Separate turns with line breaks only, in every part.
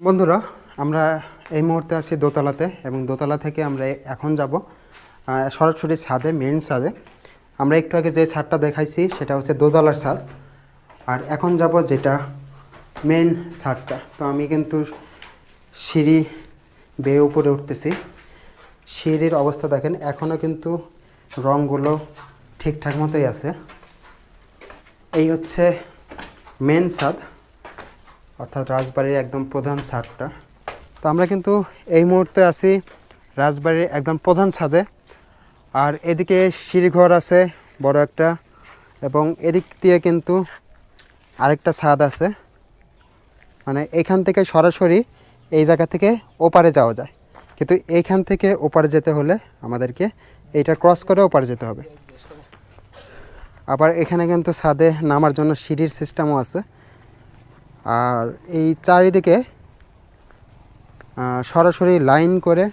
বন্ধুরা, আমরা এই মুহূর্তে আছি দোতলাতে এবং দোতলা থেকে আমরা এখন যাব সরাসরি ছাদে মেন ছাদে। আমরা একটু আগে যে ছাদটা দেখাইছি, সেটা হচ্ছে দোতলার ছাদ। আর এখন যাব যেটা মেন ছাদটা। তো আমি কিন্তু সিঁড়ি বেয়ে উপরে উঠতেছি। সিঁড়ির অবস্থা দেখেন এখনও কিন্তু রঙগুলো ঠিকঠাক মতোই আছে। এই হচ্ছে মেন ছাদ। অর্থাৎ রাজবাড়ির একদম প্রধান ছাদটা। তো আমরা কিন্তু এই মুহূর্তে আছি রাজবাড়ির একদম প্রধান ছাদে। আর এদিকে সিঁড়িঘর আছে, বড় একটা, এবং এদিক দিয়ে কিন্তু আরেকটা ছাদ আছে। মানে এখান থেকে সরাসরি এই জায়গা থেকে ওপারে যাওয়া যায়। কিন্তু এইখান থেকে ওপারে যেতে হলে আমাদেরকে এইটা ক্রস করে ওপারে যেতে হবে। আবার এখানে কিন্তু ছাদে নামার জন্য সিঁড়ির সিস্টেমও আছে। আর এই চারিদিকে সরাসরি লাইন করে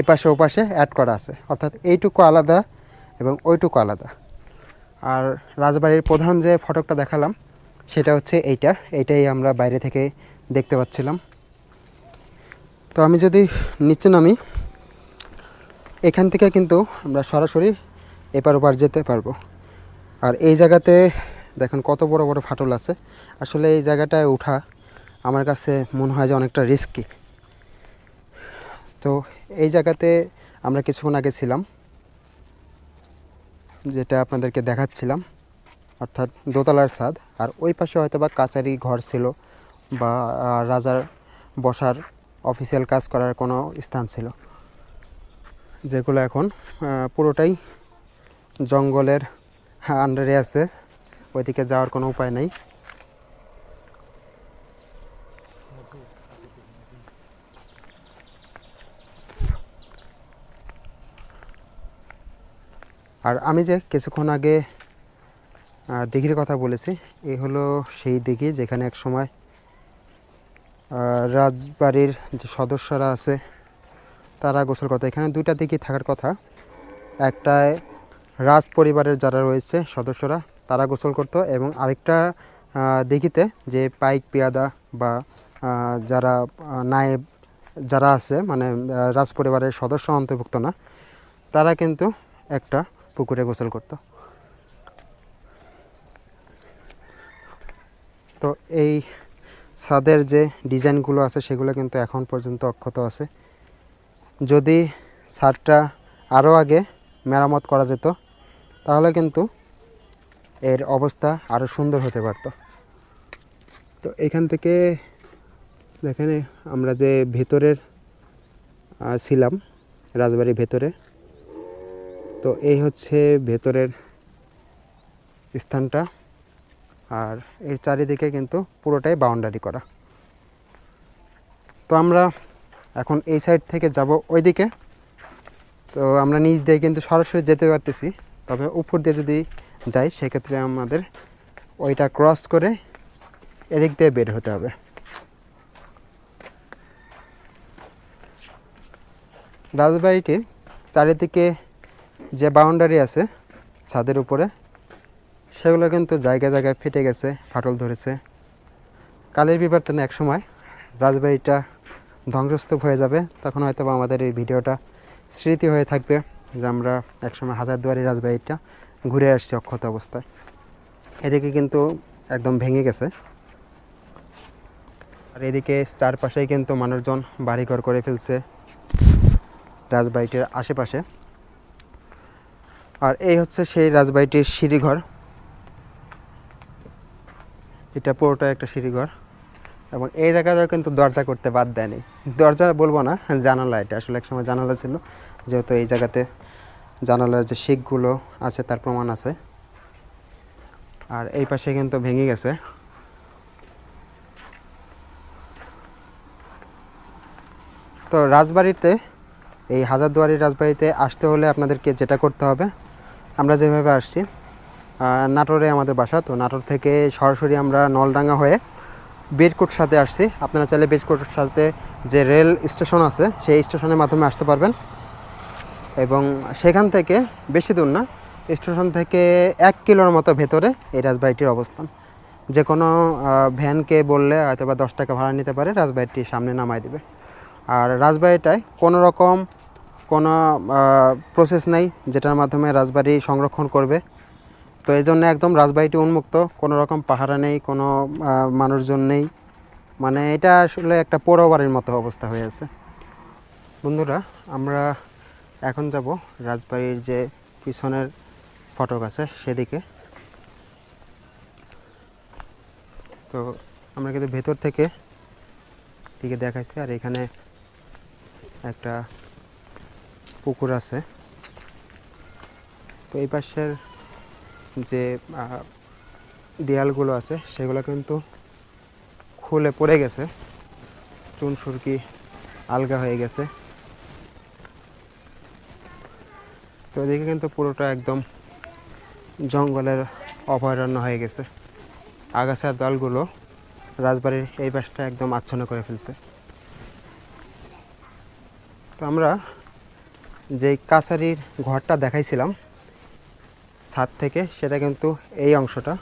এপাশে ওপাশে অ্যাড করা আছে। অর্থাৎ এইটুকু আলাদা এবং ওইটুকু আলাদা। আর রাজবাড়ির প্রধান যে ফটকটা দেখালাম, সেটা হচ্ছে এইটা। এইটাই আমরা বাইরে থেকে দেখতে পাচ্ছিলাম। তো আমি যদি নিচে নামি, এখান থেকে কিন্তু আমরা সরাসরি এপার ওপার যেতে পারব। আর এই জায়গাতে দেখেন কত বড় বড় ফাটল আছে। আসলে এই জায়গাটায় ওঠা আমার কাছে মনে হয় যে অনেকটা রিস্কি তো এই জায়গাতে আমরা কিছুক্ষণ আগে ছিলাম, যেটা আপনাদেরকে দেখাচ্ছিলাম, অর্থাৎ দোতলার ছাদ। আর ওই পাশে হয়তো বা কাচারি ঘর ছিল বা রাজার বসার অফিসিয়াল কাজ করার কোনো স্থান ছিল। যেগুলো এখন পুরোটাই জঙ্গলের আন্ডারে আছে। ওইদিকে যাওয়ার কোনো উপায় নেই। আর আমি যে কিছুক্ষণ আগে দিঘির কথা বলেছি এই হলো সেই দিঘি যেখানে এক সময় রাজবাড়ির যে সদস্যরা আছে, তারা গোসল করতো। এখানে দুইটা দিঘি থাকার কথা। একটায় রাজ পরিবারের যারা রয়েছে সদস্যরা তারা গোসল করতো এবং আরেকটা দিঘিতে যে পাইক, পেয়াদা বা যারা নায়েব যারা আছে মানে রাজ পরিবারের সদস্য অন্তর্ভুক্ত না, তারা কিন্তু একটা পুকুরে গোসল করতো। তো এই ছাদের যে ডিজাইনগুলো আছে, সেগুলো কিন্তু এখন পর্যন্ত অক্ষত আছে। যদি ছাদটা আরও আগে মেরামত করা যেত, তাহলে কিন্তু এর অবস্থা আরও সুন্দর হতে পারত। তো এখান থেকে দেখেন আমরা যে ভেতরের ছিলাম, রাজবাড়ির ভেতরে, তো এই হচ্ছে ভেতরের স্থানটা। আর এর চারিদিকে কিন্তু পুরোটাই বাউন্ডারি করা। তো আমরা এখন এই সাইড থেকে যাব ওইদিকে। তো আমরা নিচ দিয়ে কিন্তু সরাসরি যেতে পারতেছি, তবে উপর দিয়ে যদি যাই সেক্ষেত্রে আমাদের ওইটা ক্রস করে এদিক দিয়ে বের হতে হবে। রাজবাড়িটির চারিদিকে যে বাউন্ডারি আছে ছাদের উপরে, সেগুলো কিন্তু জায়গায় জায়গায় ফেটে গেছে, ফাটল ধরেছে। কালের বিবর্তনে এক সময় রাজবাড়িটা ধ্বংসস্তূপ হয়ে যাবে, তখন হয়তো আমাদের এই ভিডিওটা স্মৃতি হয়ে থাকবে যে আমরা একসময় হাজারদুয়ারি রাজবাড়িটা ঘুরে আসছে অক্ষত অবস্থায়। এদিকে কিন্তু একদম ভেঙে গেছে। আর এদিকে চারপাশেই কিন্তু মানুষজন বাড়িঘর করে ফেলছে রাজবাড়িটির আশেপাশে। আর এই হচ্ছে সেই রাজবাড়িটির সিঁড়িঘর। এটা পুরোটা একটা সিঁড়িঘর। এবং এই জায়গাটাও কিন্তু দরজা করতে বাদ দেয়নি। দরজা বলব না, জানালা এটা। আসলে একসময় জানালা ছিল, যেহেতু এই জায়গাতে জানালার যে শিকগুলো আছে, তার প্রমাণ আছে। আর এই পাশে কিন্তু ভেঙে গেছে। তো রাজবাড়িতে, এই হাজারদুয়ারি রাজবাড়িতে আসতে হলে আপনাদেরকে যেটা করতে হবে, আমরা যেভাবে আসছি নাটোরে আমাদের বাসা, তো নাটোর থেকে সরাসরি আমরা নলডাঙ্গা হয়ে বেডকোট সাথে আসছি। আপনারা চাইলে বেডকোটের সাথে যে রেল স্টেশন আছে, সেই স্টেশনের মাধ্যমে আসতে পারবেন। সেখান থেকে, বেশি দূর না, স্টেশন থেকে এক কিলোর মতো ভেতরে এই রাজবাড়িটির অবস্থান। যে কোনো ভ্যানকে বললে হয়তো বা দশ টাকা ভাড়া নিতে পারে, রাজবাড়িটি সামনে নামাই দেবে। আর রাজবাড়িটায় কোনো রকম কোনো প্রসেস নেই যেটার মাধ্যমে রাজবাড়ি সংরক্ষণ করবে। তো এই জন্য একদম রাজবাড়িটি উন্মুক্ত, কোনো রকম পাহারা নেই, কোনো মানুষজন নেই। মানে এটা আসলে একটা পৌর বাড়ির মতো অবস্থা হয়ে আছে। বন্ধুরা, আমরা এখন যাব রাজবাড়ির যে পিছনের ফটক আছে সেদিকে। তো আমরা কিন্তু ভেতর থেকে দিকে দেখাইছি, আর এখানে একটা পুকুর আছে। তো এই পাশের যে দেয়ালগুলো আছে সেগুলো কিন্তু খুলে পড়ে গেছে। চুন সুরকি আলগা হয়ে গেছে তো এদিকে কিন্তু পুরোটা একদম জঙ্গলের অভয়ারণ্য হয়ে গেছে। আগাছার দলগুলো রাজবাড়ির এই পাশটা একদম আচ্ছন্ন করে ফেলছে। তো আমরা যে কাছারির ঘরটা দেখাইছিলাম, ছাদ থেকে, সেটা কিন্তু এই অংশটা।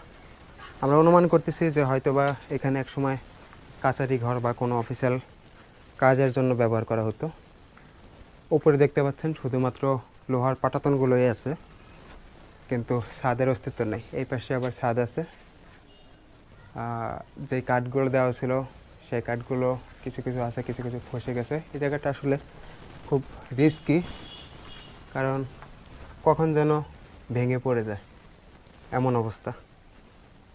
আমরা অনুমান করতেছি যে হয়তোবা এখানে একসময় কাছারি ঘর বা কোনো অফিসিয়াল কাজের জন্য ব্যবহার করা হতো। উপরে দেখতে পাচ্ছেন শুধুমাত্র লোহার পাটাতনগুলোই আছে, কিন্তু ছাদের অস্তিত্ব নেই। এই পাশে আবার ছাদ আছে। যে কাঠগুলো দেওয়া ছিল, সেই কাঠগুলো কিছু কিছু আছে, কিছু কিছু ফসে গেছে। এই জায়গাটা আসলে খুব রিস্কি কারণ কখন যেন ভেঙে পড়ে যায় এমন অবস্থা।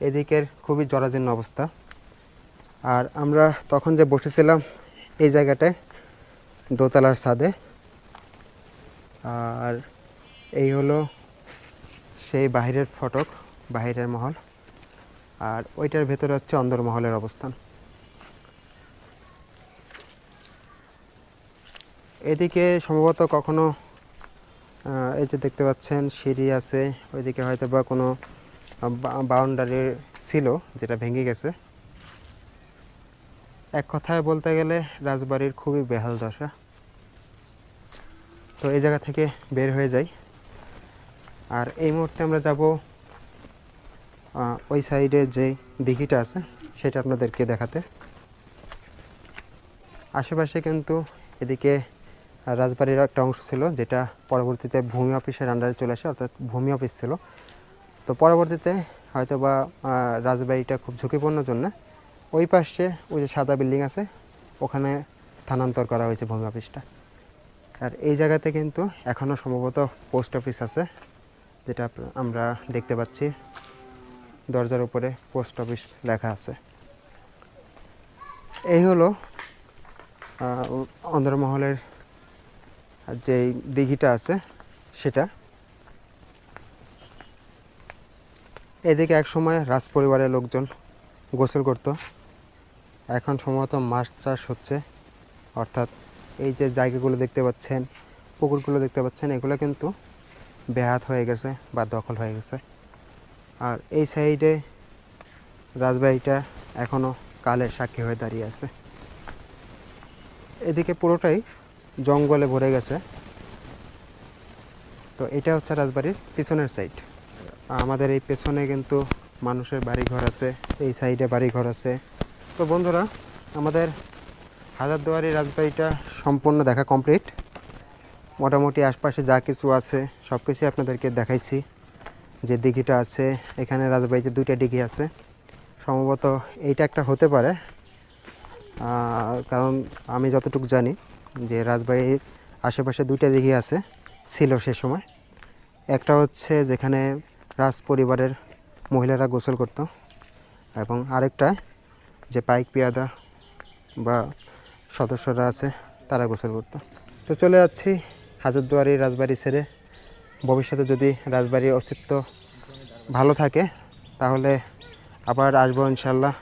এদিকের খুবই জরাজীর্ণ অবস্থা। আর আমরা তখন যে বসেছিলাম এই জায়গাটায়, দোতলার ছাদে আর এই হলো সেই বাহিরের ফটক, বাহিরের মহল। আর ওইটার ভেতরে হচ্ছে অন্দরমহলের অবস্থান। এদিকে সম্ভবত কখনো এই যে দেখতে পাচ্ছেন, সিঁড়ি আছে। ওইদিকে হয়তো বা কোনো বাউন্ডারি ছিল যেটা ভেঙে গেছে। এক কথায় বলতে গেলে রাজবাড়ির খুবই বেহাল দশা। তো এই জায়গা থেকে বের হয়ে যাই। আর এই মুহূর্তে আমরা যাব ওই সাইডে যে দিঘিটা আছে, সেটা আপনাদেরকে দেখাতে। আশেপাশে কিন্তু এদিকে রাজবাড়ির একটা অংশ ছিল, যেটা পরবর্তীতে ভূমি অফিসের আন্ডারে চলে আসে, অর্থাৎ ভূমি অফিস ছিল। তো পরবর্তীতে হয়তো বা রাজবাড়িটা খুব ঝুঁকিপূর্ণ জন্য ওই পাশে ওই যে সাদা বিল্ডিং আছে, ওখানে স্থানান্তর করা হয়েছে ভূমি অফিসটা। আর এই জায়গাতে কিন্তু এখনও সম্ভবত পোস্ট অফিস আছে, যেটা আমরা দেখতে পাচ্ছি। দরজার উপরে পোস্ট অফিস লেখা আছে। এই হলো অন্দরমহলের যে দিঘিটা আছে, সেটা। এদিকে এক সময় রাজ পরিবারের লোকজন গোসল করত। এখন সম্ভবত মাছ চাষ হচ্ছে, অর্থাৎ এই যে জায়গাগুলো দেখতে পাচ্ছেন, পুকুরগুলো দেখতে পাচ্ছেন, এগুলো কিন্তু বেহাত হয়ে গেছে বা দখল হয়ে গেছে। আর এই সাইডে রাজবাড়িটা এখনও কালের সাক্ষী হয়ে দাঁড়িয়ে আছে। এদিকে পুরোটাই জঙ্গলে ভরে গেছে। তো এটা হচ্ছে রাজবাড়ির পিছনের সাইড। আমাদের এই পেছনে কিন্তু মানুষের বাড়ি ঘর আছে, এই সাইডে বাড়িঘর আছে। তো বন্ধুরা, আমাদের হাজারদুয়ারি রাজবাড়িটা সম্পূর্ণ দেখা কমপ্লিট মোটামুটি আশপাশে যা কিছু আছে সব কিছুই আপনাদেরকে দেখাইছি। যে দিঘিটা আছে, এখানে রাজবাড়িতে দুইটা দিঘি আছে। সম্ভবত এইটা একটা হতে পারে। কারণ আমি যতটুকু জানি যে রাজবাড়ির আশেপাশে দুইটা দিঘি আছে, ছিল সে সময়। একটা হচ্ছে যেখানে রাজ পরিবারের মহিলারা গোসল করত, এবং আরেকটা যে পাইক পিয়াদা বা সদস্যরা আছে, তারা গোসল করতো। তো চলে যাচ্ছি হাজারদুয়ারি রাজবাড়ি ছেড়ে। ভবিষ্যতে যদি রাজবাড়ির অস্তিত্ব ভালো থাকে, তাহলে আবার আসব ইনশাল্লাহ।